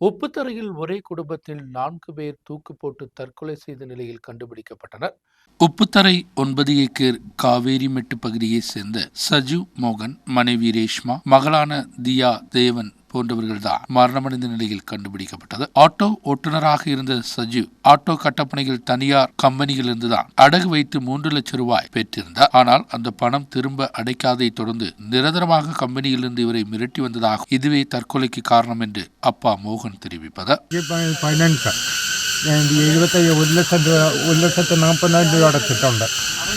உப்புத்தரையில் ஒரே குடும்பத்தில் நான்கு பேர் தூக்கு போட்டு தற்கொலை செய்த நிலையில் கண்டுபிடிக்கப்பட்டனர். உப்புத்தரை ஒன்பது ஏக்கர் காவேரிமெட்டு பகுதியைச் சேர்ந்த சஜு மோகன் மனைவி ரேஷ்மா மகளான தியா தேவன் போன்றவர்கள்தான் மரணமடைந்த நிலையில் கண்டுபிடிக்கப்பட்டது. ஆட்டோ ஓட்டுநராக இருந்த சஜீவ் ஆட்டோ கட்டப்பணியில் தனியார் கம்பெனியிலிருந்துதான் அடகு வைத்து மூன்று லட்சம் ரூபாய் பெற்றிருந்தார். ஆனால் அந்த பணம் திரும்ப அடைக்காதை தொடர்ந்து நிரந்தரமாக கம்பெனியிலிருந்து இவரை மிரட்டி வந்ததாகும் இதுவே தற்கொலைக்கு காரணம் என்று அப்பா மோகன் தெரிவிப்பதா എഴുപത്തയ്യ ഒരു ലക്ഷം രൂപ ഒരു ലക്ഷത്തി നാൽപ്പതിനായിരം രൂപ അടച്ചിട്ടുണ്ട്.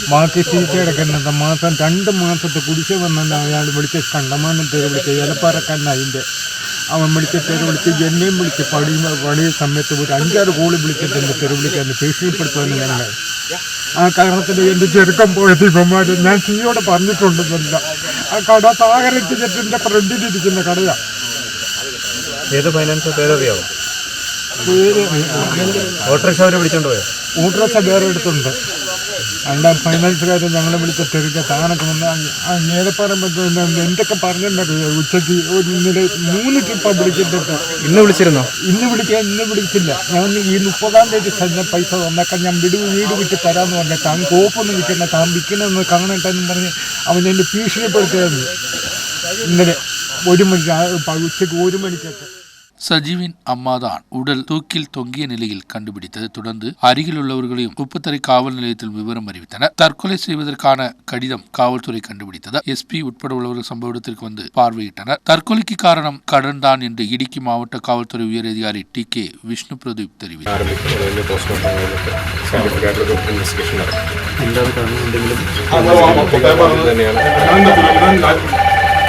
ബാക്കി സീറ്റ് കിടക്കുന്നത് മാസം രണ്ട് മാസത്തെ കുടിശ്ശിക വന്നാൽ അയാൾ വിളിച്ച് കണ്ടമാനം പേര് വിളിച്ച് ഏലപ്പാറക്കാരൻ അതിന്റെ. അവൻ വിളിച്ച് പേര് വിളിച്ച് എന്നെയും വിളിച്ച് പടി പണിയ സമയത്ത് ഒരു അഞ്ചാറ് കോളി വിളിച്ചിട്ടുണ്ട് തെരു വിളിക്കാൻ ഭീഷണിപ്പെടുത്തുമെന്ന് ഞങ്ങൾ. ആ കാരണത്തിൽ എന്റെ ചെറുക്കം പോയത് ഇവന്മാർ. ഞാൻ സിയോട് പറഞ്ഞിട്ടുണ്ടെന്നല്ല. ആ കട സാഗരറ്റ് ചെറ്റിന്റെ ഫ്രണ്ടിലിരിക്കുന്ന കടയാണ് ഏത് ഫൈനാൻസ് പേരറിയാവോ? പേര് ഓട്ടോറിക്ഷ അവരെ വിളിച്ചോണ്ട് പോയോ? ഓട്ടോറിക്ഷ വേറെ എടുത്തുണ്ട് അതിന്റെ ഫൈനാൻസുകാരെ ഞങ്ങളെ വിളിച്ച് തിരികെ താനൊക്കെ വന്ന് ഏതെപ്പാറം എന്തൊക്കെ പറഞ്ഞിട്ടുണ്ടറിയോ ഉച്ചയ്ക്ക് ഒരു ഇന്നലെ മൂന്ന് ട്രിപ്പാണ് വിളിച്ചിട്ടുണ്ട്. ഇന്ന് വിളിച്ചിരുന്നോ? ഇന്ന് വിളിക്കാൻ ഇന്ന് വിളിച്ചില്ല. ഞാൻ ഈ മുപ്പതാം തീയതി തന്നെ പൈസ തന്നേക്കാൻ ഞാൻ വീട് വീട് വിറ്റ് തരാമെന്ന് പറഞ്ഞ താൻ കോപ്പൊന്നും വിൽക്കണ്ട. താൻ വിൽക്കണമെന്ന് കാണട്ടെന്ന് പറഞ്ഞ് അവൻ എന്റെ ഭീഷണിപ്പെടുത്തിയായിരുന്നു. ഇന്നലെ ഒരു മണിക്ക് ഉച്ചയ്ക്ക് ഒരു മണിക്കൊക്കെ. சஜீவின் அம்மாதான் உடல் தூக்கில் தொங்கிய நிலையில் கண்டுபிடித்தது. தொடர்ந்து அருகில் உள்ளவர்களையும் உப்புத்தரை காவல் நிலையத்தில் விவரம் அறிவித்தனர். தற்கொலை செய்வதற்கான கடிதம் காவல்துறை கண்டுபிடித்தது. எஸ்பி உட்பட உள்ளவர்கள் சம்பவ இடத்திற்கு வந்து பார்வையிட்டனர். தற்கொலைக்கு காரணம் கடன் தான் என்று இடுக்கி மாவட்ட காவல்துறை உயரதிகாரி டி கே விஷ்ணு பிரதீப் தெரிவித்தார்.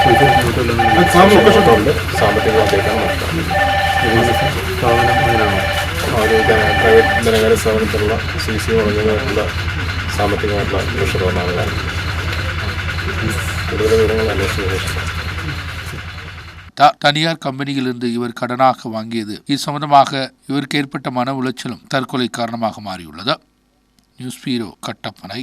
ആരംഭിക്കും അതിൻ്റെ പോസ്റ്റ്മോർട്ടം കഴിഞ്ഞിട്ട് സയൻറ്റിഫിക് ആയിട്ടുള്ള ഇൻവെസ്റ്റിഗേഷൻ നടക്കും എന്താണ് കാരണം എന്തെങ്കിലും സാമ്പത്തിക തന്നെയാണ് ഉണ്ട് സാമ്പത്തിക ബാധ്യതയാണ് നടത്തുന്നത് സ്ഥാപനം അങ്ങനെയാണോ ഒരു പ്രൈവറ്റ് ധനകാര്യ സ്ഥാപനത്തിലുള്ള സി സി മുടങ്ങുന്നതിനുള്ള സാമ്പത്തികമായിട്ടുള്ള പ്രഷർ വന്നാണ് കാരണം കൂടുതൽ വിവരങ്ങൾ അന്വേഷിച്ച ശേഷം த- தனியார் கம்பெனியிலிருந்து இவர் கடனாக வாங்கியது இது சம்பந்தமாக இவருக்கு ஏற்பட்ட மன உளைச்சலும் தற்கொலை காரணமாக மாறியுள்ளது நியூஸ் பீரோ கட்டப்பனை